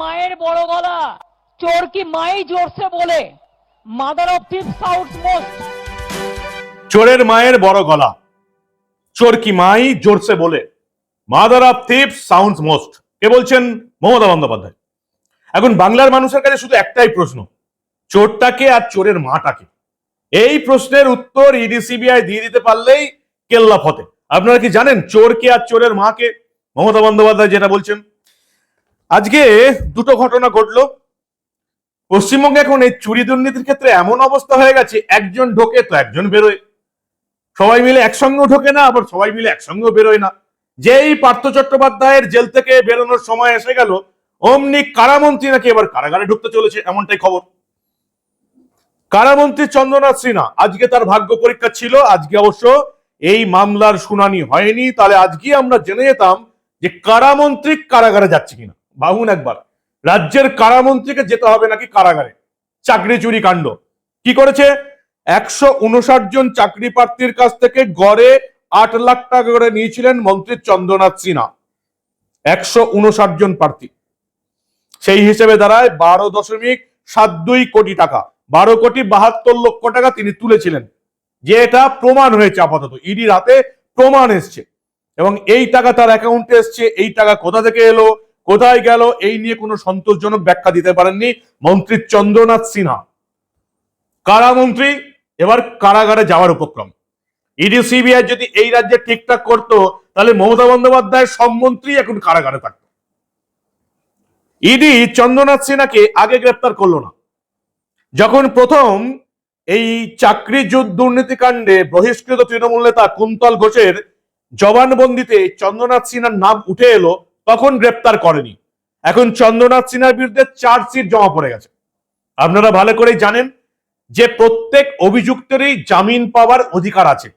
মায়ের বড় গলা। চোর কি মাই জোরসে বলে? Mother of thief south most চোরের মায়ের বড় গলা। চোর কি মাই জোরসে বলে? Mother of thief sounds most কে বলছেন? মমতা বন্দ্যোপাধ্যায়। এখন বাংলার মানুষের কাছে শুধু একটাই প্রশ্ন। চোরটাকে আর চোরের মাটাকে। এই প্রশ্নের উত্তর ইডি সিবিআই দিয়ে দিতে পারলেই কেল্লা ফতে আপনারা কি জানেন চোর চোরকে আর চোরের মাকে? মমতা বন্দ্যোপাধ্যায় যেটা বলছেন আজকে দুটো ঘটনা ঘটলো। পশ্চিমবঙ্গে এখন এই চুরি দুর্নীতির ক্ষেত্রে এমন অবস্থা হয়ে গেছে, একজন ঢোকে তো একজন বেরোয়। সবাই মিলে একসঙ্গেও ঢোকে না, আবার সবাই মিলে একসঙ্গেও বেরোয় না। যেই পার্থ চট্টোপাধ্যায়ের জেল থেকে বেরোনোর সময় এসে গেল, অমনি কারামন্ত্রী নাকি এবার কারাগারে ঢুকতে চলেছে, এমনটাই খবর। কারামন্ত্রী চন্দ্রনাথ সিনহা, আজকে তার ভাগ্য পরীক্ষা ছিল, আজকে অবশ্য এই মামলার শুনানি হয়নি। তাহলে আজকে আমরা জেনে যেতাম যে কারামন্ত্রী কারাগারে যাচ্ছে কিনা। ভাবুন একবার, রাজ্যের কারামন্ত্রীকে যেতে হবে নাকি কারাগারে? চাকরি চুরি কাণ্ড। কি করেছে? একশো উনষাট জন চাকরি প্রার্থীর কাছ থেকে গড়ে আট লাখ টাকা করে নিয়েছিলেন মন্ত্রী চন্দ্রনাথ সিনহা। একশো উনষাট জন প্রার্থী। সেই হিসেবে দাঁড়ায় বারো দশমিক সাত দুই কোটি টাকা। বারো কোটি বাহাত্তর লক্ষ টাকা তিনি তুলেছিলেন। যে এটা প্রমাণ হয়েছে আপাতত। ইডির হাতে প্রমাণ এসছে। এবং এই টাকা তার অ্যাকাউন্টে এসছে। এই টাকা কোথা থেকে এলো? কোথায় গেল? এই নিয়ে কোনো সন্তোষজনক ব্যাখ্যা দিতে পারেননি মন্ত্রী চন্দ্রনাথ সিনহা। কারামন্ত্রী এবার কারাগারে যাওয়ার উপক্রম। ইডি, সিবিআই যদি এই রাজ্যে ঠিকঠাক করতো, তাহলে মমতা বন্দ্যোপাধ্যায়ের সব মন্ত্রী এখন কারাগারে থাকতো। ইডি চন্দ্রনাথ সিনহাকে আগে গ্রেপ্তার করল না। যখন প্রথম এই চাকরি দুর্নীতিকাণ্ডে বহিষ্কৃত তৃণমূল নেতা কুন্তল ঘোষের জবানবন্দিতে চন্দ্রনাথ সিনহার নাম উঠে এলো তখন গ্রেপ্তার করেনি। এখন চন্দ্রনাথ সিনহার বিরুদ্ধে চার্জশিট জমা পড়ে গেছে। আপনারা ভালো করেই জানেন যে প্রত্যেক অভিযুক্তেরই জামিন পাওয়ার অধিকার আছে।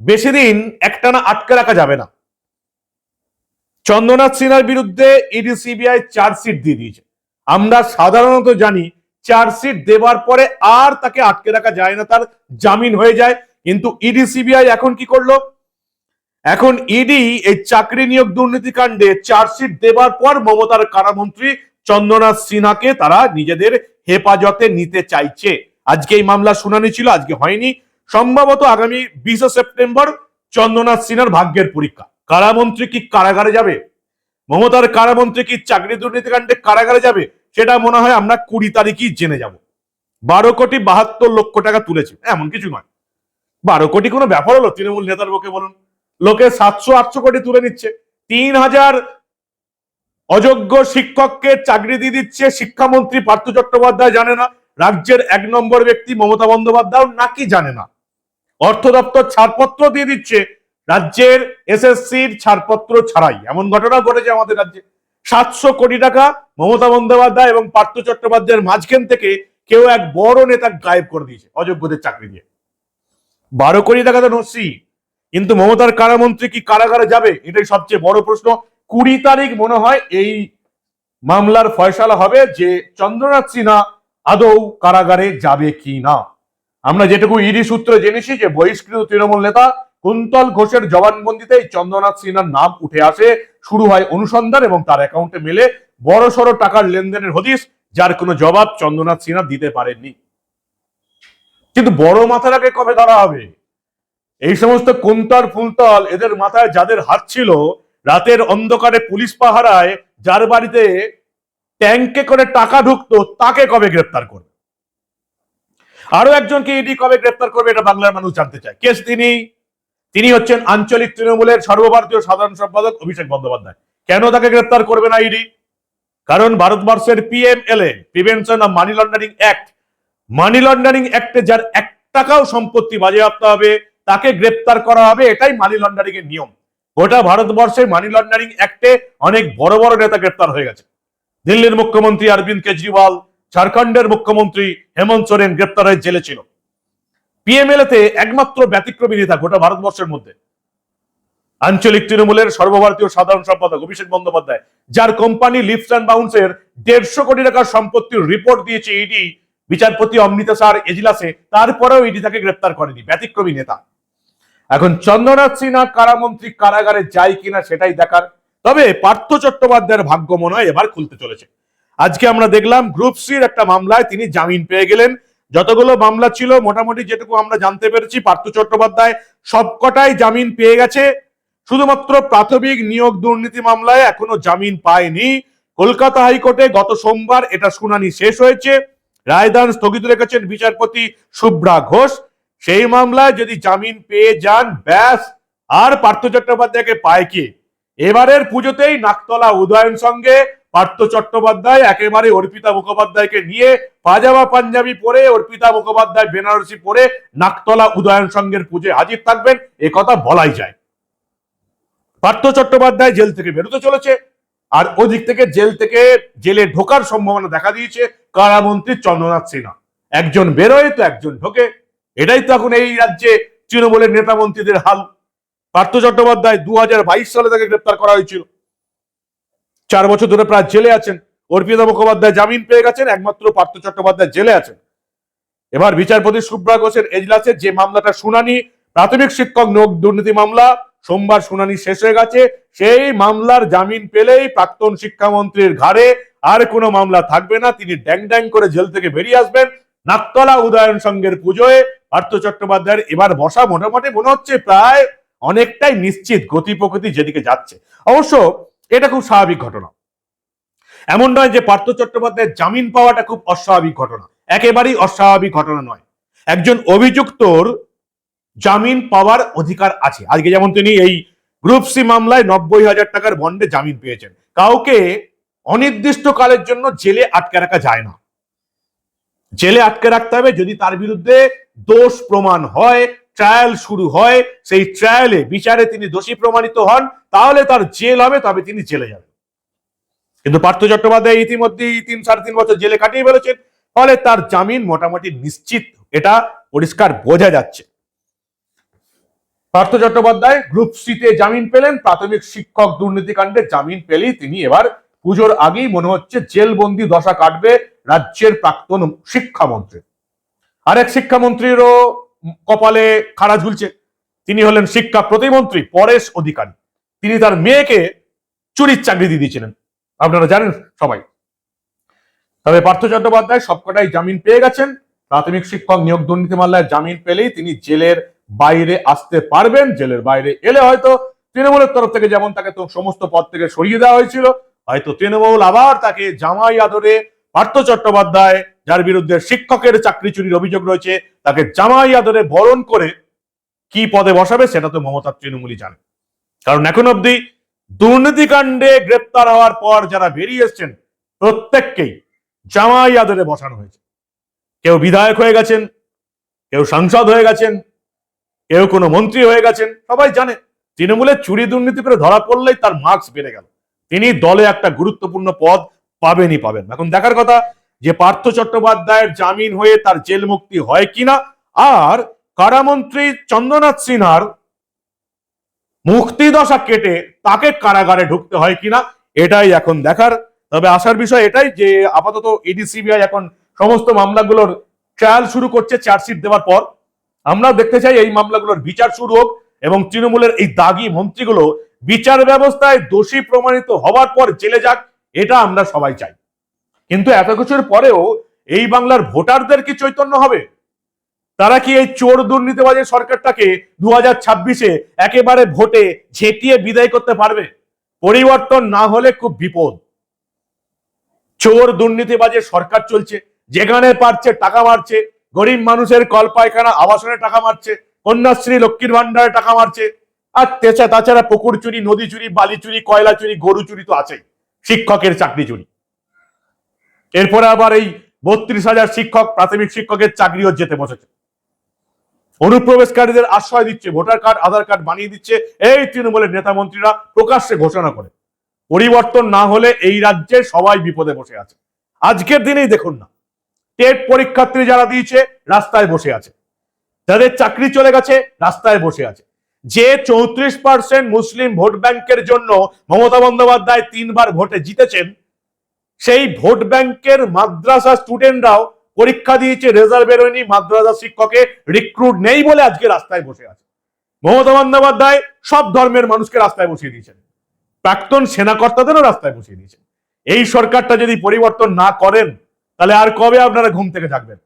বেশি দিন একটানা আটকে রাখা যাবে না। চন্দ্রনাথ সিনহার বিরুদ্ধে ইডি, সিবিআই চার্জশিট দিয়ে দিয়েছে। আমরা সাধারণত জানি চার্জশিট দেওয়ার পরে আর তাকে আটকে রাখা যায় না, তার জামিন হয়ে যায়। কিন্তু ইডি, সিবিআই এখন কি করল? এখন ইডি এই চাকরি নিয়োগ দুর্নীতি কাণ্ডে চার্জশিট দেওয়ার পর মমতার কারামন্ত্রী চন্দ্রনাথ সিনহাকে তারা নিজেদের হেফাজতে নিতে চাইছে। আজকে এই মামলা শুনানি ছিল, আজকে হয়নি। সম্ভবত আগামী বিশে সেপ্টেম্বর চন্দ্রনাথ সিনহার ভাগ্যের পরীক্ষা। কারামন্ত্রী কি কারাগারে যাবে? মমতার কারামন্ত্রী কি চাকরি দুর্নীতি কাণ্ডে কারাগারে যাবে? সেটা মনে হয় আমরা কুড়ি তারিখই জেনে যাব। বারো কোটি বাহাত্তর লক্ষ টাকা তুলেছে, এমন কিছু নয়। বারো কোটি কোনো ব্যাপার হলো? তৃণমূল নেতার পক্ষে বলুন। লোকে সাতশো আটশো কোটি তুলে নিচ্ছে। তিন হাজার অযোগ্য শিক্ষককে চাকরি দিয়ে দিচ্ছে শিক্ষামন্ত্রী পার্থ চট্টোপাধ্যায় জানে না। রাজ্যের এক নম্বর ব্যক্তি মমতা বন্দ্যোপাধ্যায় নাকি জানে না। অর্থ দপ্তর ছাড়পত্র দিয়ে দিচ্ছে। রাজ্যের এসএসসির ছাড়পত্র ছাড়াই। এমন ঘটনা ঘটেছে আমাদের রাজ্যে। সাতশো কোটি টাকা মমতা বন্দ্যোপাধ্যায় এবং পার্থ চট্টোপাধ্যায়ের মাঝখান থেকে কেউ এক বড় নেতা গায়েব করে দিয়েছে অযোগ্যদের চাকরি দিয়ে। বারো কোটি টাকা তো নসি কিন্তু মমতার কারামন্ত্রী কি কারাগারে যাবে? এটাই সবচেয়ে বড় প্রশ্ন। কুড়ি তারিখ মনে হয় এই মামলার ফয়সালা হবে যে চন্দ্রনাথ সিনহা আদৌ কারাগারে যাবে কি না। আমরা যেটুকু ইডি সূত্রে জেনেছি যে বহিষ্কৃত তৃণমূল নেতা কুন্তল ঘোষের জবানবন্দিতে চন্দ্রনাথ সিনহার নাম উঠে আসে, শুরু হয় অনুসন্ধান এবং তার অ্যাকাউন্টে মেলে বড় সড় টাকার লেনদেনের হদিস যার কোনো জবাব চন্দ্রনাথ সিনহা দিতে পারেননি। কিন্তু বড় মাথাটাকে কবে ধরা হবে? এই সমস্ত কুন্তল ফুলতল এদের মাথায় যাদের হাত ছিল, রাতের অন্ধকারে পুলিশ পাহারায় যার বাড়িতে ট্যাঙ্কে করে টাকা ঢুকতো, তাকে কবে গ্রেপ্তার করবে? আরও একজনকে ইডি কবে গ্রেপ্তার করবে এটা বাংলার মানুষ জানতে চায়। কেস তিনি তিনি হচ্ছেন আঞ্চলিক তৃণমূলের সর্বভারতীয় সাধারণ সম্পাদক অভিষেক বন্দ্যোপাধ্যায়। কেন তাকে গ্রেপ্তার করবে না ইডি? কারণ ভারতবর্ষের PMLA, prevention of money laundering act, money laundering অ্যাক্টে যার এক টাকাও সম্পত্তি বাজেয়াপ্ত হবে তাকে গ্রেপ্তার করা হবে, এটাই মানি লন্ডারিং এর নিয়ম। গোটা ভারতবর্ষে মানি লন্ডারিং অ্যাক্টে অনেক বড় বড় নেতা গ্রেপ্তার হয়ে গেছে। দিল্লির মুখ্যমন্ত্রী অরবিন্দ কেজরিওয়াল, ঝাড়খণ্ডের মুখ্যমন্ত্রী হেমন্ত সোরেন গ্রেপ্তার হয়ে জেলে ছিল। পিএমএলএ তে একমাত্র ব্যতিক্রমী নেতা গোটা ভারতবর্ষের মধ্যে। আঞ্চলিক তৃণমূলের সর্বভারতীয় সাধারণ সম্পাদক অভিষেক বন্দ্যোপাধ্যায়, যার কোম্পানি লিফট অ্যান্ড বাউন্সের দেড়শো কোটি টাকার সম্পত্তির রিপোর্ট দিয়েছে ইডি বিচারপতি অমৃতা স্যার এজলাসে, তারপরেও ইডি তাকে গ্রেপ্তার করেনি, ব্যতিক্রমী নেতা। এখন চন্দ্রনাথ সিনহা কারামন্ত্রী কারাগারে যায় কিনা সেটাই দেখার। তবে পার্থ চট্টোপাধ্যায়ের ভাগ্য মনে হয় এবার খুলতে চলেছে। আজকে আমরা দেখলাম গ্রুপ সির একটা মামলায় তিনি জামিন পেয়ে গেলেন। যতগুলো মামলা ছিল, মোটামুটি যেটুকু আমরা জানতে পেরেছি, পার্থ চট্টোপাধ্যায় সবকটাই জামিন পেয়ে গেছে। শুধুমাত্র প্রাথমিক নিয়োগ দুর্নীতি মামলায় এখনও জামিন পায়নি। কলকাতা হাইকোর্টে গত সোমবার এটা শুনানি শেষ হয়েছে। রায়দান স্থগিত রেখেছেন বিচারপতি শুভ্রা ঘোষ। সেই মামলায় যদি জামিন পেয়ে যান, ব্যাস। আর পার্থ চট্টোপাধ্যায়কে পায় কি? এবারের পুজোতেই নাকতলা উদয়ন সঙ্গে পার্থ চট্টোপাধ্যায় একেবারে অর্পিতা মুখোপাধ্যায়কে নিয়ে পাজামা পাঞ্জাবি পরে, অর্পিতা মুখোপাধ্যায়, বেনারসি পরে নাকতলা উদয়ন সঙ্গের পুজো হাজির থাকবেন। এ কথা বলাই যায়। পার্থ চট্টোপাধ্যায় জেল থেকে বেরোতে চলেছে। আর ওদিক থেকে জেল থেকে জেলে ঢোকার সম্ভাবনা দেখা দিয়েছে। কারামন্ত্রী চন্দ্রনাথ সিনহা। একজন বেরোয় তো একজন ঢোকে। এটাই তো এখন এই রাজ্যে তৃণমূলের নেতা মন্ত্রীদের হাল। পার্থ চট্টোপাধ্যায় দু হাজার বাইশ সালে তাকে গ্রেপ্তার করা হয়েছিল। চার বছর ধরে প্রায় জেলে আছেন। অর্পিতা মুখোপাধ্যায় জামিন পেয়ে গেছেন, একমাত্র পার্থ চট্টোপাধ্যায় জেলে আছেন। এবার বিচারপতি সুব্রা ঘোষের এজলাসে যে মামলাটা শুনানি, প্রাথমিক শিক্ষক নিয়োগ দুর্নীতি মামলা, সোমবার শুনানি শেষ হয়ে গেছে। সেই মামলার জামিন পেলেই প্রাক্তন শিক্ষামন্ত্রীর ঘাড়ে আর কোনো মামলা থাকবে না। তিনি ড্যাং ড্যাং করে জেল থেকে বেরিয়ে আসবেন। নাকতলা উদয়ন সংঘের পুজোয় পার্থ চট্টোপাধ্যায়ের এবার বসা মোটামুটি মনে হচ্ছে প্রায় অনেকটাই নিশ্চিত গতি প্রকৃতি যেদিকে যাচ্ছে। অবশ্য এটা খুব স্বাভাবিক ঘটনা। এমন নয় যে পার্থ চট্টোপাধ্যায়ের জামিন পাওয়াটা খুব অস্বাভাবিক ঘটনা। একেবারেই অস্বাভাবিক ঘটনা নয়। একজন অভিযুক্তর জামিন পাওয়ার অধিকার আছে। আজকে যেমন তিনি এই গ্রুপ সি মামলায় নব্বই হাজার টাকার বন্ডে জামিন পেয়েছেন। কাউকে অনির্দিষ্ট কালের জন্য জেলে আটকে রাখা যায় না। জেলে আটকে রাখতে হবে। যদি তার বিরুদ্ধে দোষ প্রমাণ হয় ট্রায়াল শুরু হয়, সেই ট্রায়ালে বিচারে তিনি দোষী প্রমাণিত হন, তাহলে তার জেল হবে, তবে তিনি জেলে যাবেন। কিন্তু পার্থ চট্টোপাধ্যায় ইতিমধ্যেই তিন, সাড়ে তিন বছর জেলে কাটিয়ে ফেলেছেন। ফলে তার জামিন মোটামুটি নিশ্চিত। এটা পরিষ্কার বোঝা যাচ্ছে। পার্থ চট্টোপাধ্যায় গ্রুপ সিতে জামিন পেলেন। প্রাথমিক শিক্ষক দুর্নীতিকাণ্ডে জামিন পেলেই তিনি এবার পুজোর আগেই মনে হচ্ছে জেলবন্দি দশা কাটবে রাজ্যের প্রাক্তন শিক্ষামন্ত্রী। আরেক শিক্ষামন্ত্রীরও কপালে খাড়া ঝুলছে। তিনি হলেন শিক্ষা প্রতিমন্ত্রী পরেশ অধিকারী। তিনি তার মেয়েকে চুরির চাকরি দিয়ে দিয়েছিলেন। আপনারা জানেন সবাই। তবে পার্থ চট্টোপাধ্যায় সবকটাই জামিন পেয়ে গেছেন। প্রাথমিক শিক্ষক নিয়োগ দুর্নীতি মামলায় জামিন পেলেই তিনি জেলের বাইরে আসতে পারবেন। জেলের বাইরে এলে হয়তো তৃণমূলের তরফ থেকে যেমন তাকে তো সমস্ত পদ থেকে সরিয়ে দেওয়া হয়েছিল হয়তো তৃণমূল আবার তাকে জামাই আদরে পার্থ চট্টোপাধ্যায়, যার বিরুদ্ধে শিক্ষকের চাকরি চুরির অভিযোগ রয়েছে, তাকে জামাই আদরে বরণ করে কি পদে বসাবে সেটা তো মমতা তৃণমূলই জানে। কারণ এখন অব্দি দুর্নীতিকাণ্ডে গ্রেপ্তার হওয়ার পর যারা বেরিয়ে এসছেন, প্রত্যেককেই জামাই আদরে বসানো হয়েছে। কেউ বিধায়ক হয়ে গেছেন, কেউ সাংসদ হয়ে গেছেন, কেউ কোনো মন্ত্রী হয়ে গেছেন, সবাই জানে তৃণমূলের চুরি দুর্নীতি করে ধরা পড়লেই তার মার্কস বেড়ে গেল। তিনি দলে একটা গুরুত্বপূর্ণ পদ পাবেনই পাবেন। এখন দেখার কথা যে পার্থ চট্টোপাধ্যায়ের জামিন হয়ে তার জেল মুক্তি হয় কিনা, আর কারামন্ত্রী চন্দ্রনাথ সিনহার মুক্তিদশা কেটে তাকে কারাগারে ঢুকতে হয় কিনা, এটাই এখন দেখার। তবে আসার বিষয় এটাই যে আপাতত ইডি সিবিআই এখন সমস্ত মামলাগুলোর ট্রায়াল শুরু করছে চার্জশিট দেওয়ার পর। আমরা দেখতে চাই এই মামলাগুলোর বিচার শুরু হোক এবং তৃণমূলের এই দাগি মন্ত্রীগুলো বিচার ব্যবস্থায় দোষী প্রমাণিত হওয়ার পর জেলে যাক, এটা আমরা সবাই চাই। কিন্তু এত কিছুর পরেও এই বাংলার ভোটারদের কি চৈতন্য হবে? তারা কি এই চোর দুর্নীতিবাজের সরকারটাকে দু হাজার ছাব্বিশে একেবারে ভোটে ঝেঁটিয়ে বিদায় করতে পারবে? পরিবর্তন না হলে খুব বিপদ। চোর দুর্নীতিবাজের সরকার চলছে, যেখানে পারছে টাকা মারছে, গরিব মানুষের কল পায়খানা আবাসনে টাকা মারছে, কন্যাশ্রী, লক্ষ্মীর ভান্ডারে টাকা মারছে আর তেছা তাছাড়া পুকুর চুরি, নদী চুরি, বালি চুরি, কয়লা চুরি, গরু চুরি তো আছেই। শিক্ষকের চাকরি চুরি। এরপরে আবার এই বত্রিশ হাজার শিক্ষক, প্রাথমিক শিক্ষকের চাকরিও যেতে বসেছে। অনুপ্রবেশকারীদের আশ্রয় দিচ্ছে, ভোটার কার্ড, আধার কার্ড বানিয়ে দিচ্ছে এই তৃণমূলের নেতা মন্ত্রীরা প্রকাশ্যে ঘোষণা করে। পরিবর্তন না হলে এই রাজ্যে সবাই বিপদে বসে আছে। আজকের দিনেই দেখুন না, টেট পরীক্ষার্থী যারা দিয়েছে, রাস্তায় বসে আছে। যাদের চাকরি চলে গেছে, রাস্তায় বসে আছে। যে চৌত্রিশ পার্সেন্ট মুসলিম ভোট ব্যাংকের জন্য মমতা বন্দ্যোপাধ্যায় তিনবার ভোটে জিতেছেন, সেই ভোট ব্যাংকের মাদ্রাসা স্টুডেন্টরাও পরীক্ষা দিয়েছে রেজাল্ট বেরোয়নি, মাদ্রাসা শিক্ষকে রিক্রুট নেই বলে আজকে রাস্তায় বসে আছে। মমতা বন্দ্যোপাধ্যায় সব ধর্মের মানুষকে রাস্তায় বসিয়ে দিয়েছেন। প্রাক্তন সেনাকর্তাদেরও রাস্তায় বসিয়ে দিয়েছেন। এই সরকারটা যদি পরিবর্তন না করেন, তাহলে আর কবে আপনারা ঘুম থেকে থাকবেন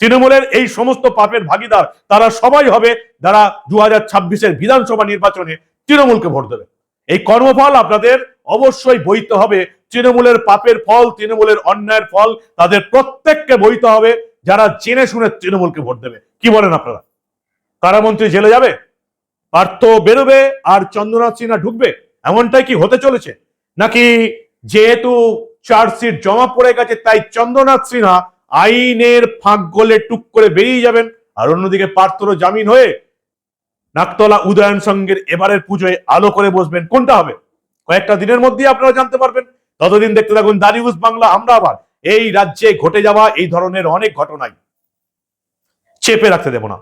তৃণমূলের এই সমস্ত পাপের ভাগিদার, তারা সবাই হবে যারা দু হাজার ছাব্বিশের বিধানসভা নির্বাচনে তৃণমূলকে ভোট দেবে। এই কর্মফল আপনাদের অবশ্যই বইতে হবে। তৃণমূলের পাপের ফল, তৃণমূলের অন্যায়ের ফল তাদের প্রত্যেককে বইতে হবে। যারা জেনে শুনে তৃণমূলকে ভোট দেবে, কি বলেন আপনারা? কারামন্ত্রী জেলে যাবে? পার্থ বেরোবে আর চন্দ্রনাথ সিনহা ঢুকবে? এমনটাই কি হতে চলেছে? নাকি যেহেতু চার্জশিট জমা পড়ে গেছে, তাই চন্দ্রনাথ সিনহা আইনের ফাঁক গলে টুক করে বেরিয়ে যাবেন। আর অন্যদিকে পার্থর জামিন হয়ে নাকতলা উদয়ন সঙ্গের এবারের পুজোয় আলো করে বসবেন। কোনটা হবে? কয়েকটা দিনের মধ্যেই আপনারা জানতে পারবেন। ততদিন দেখতে থাকুন দারিউস বাংলা, আমরা আবার এই রাজ্যে ঘটে যাওয়া এই ধরনের অনেক ঘটনাই। চেপে রাখতে দেব না।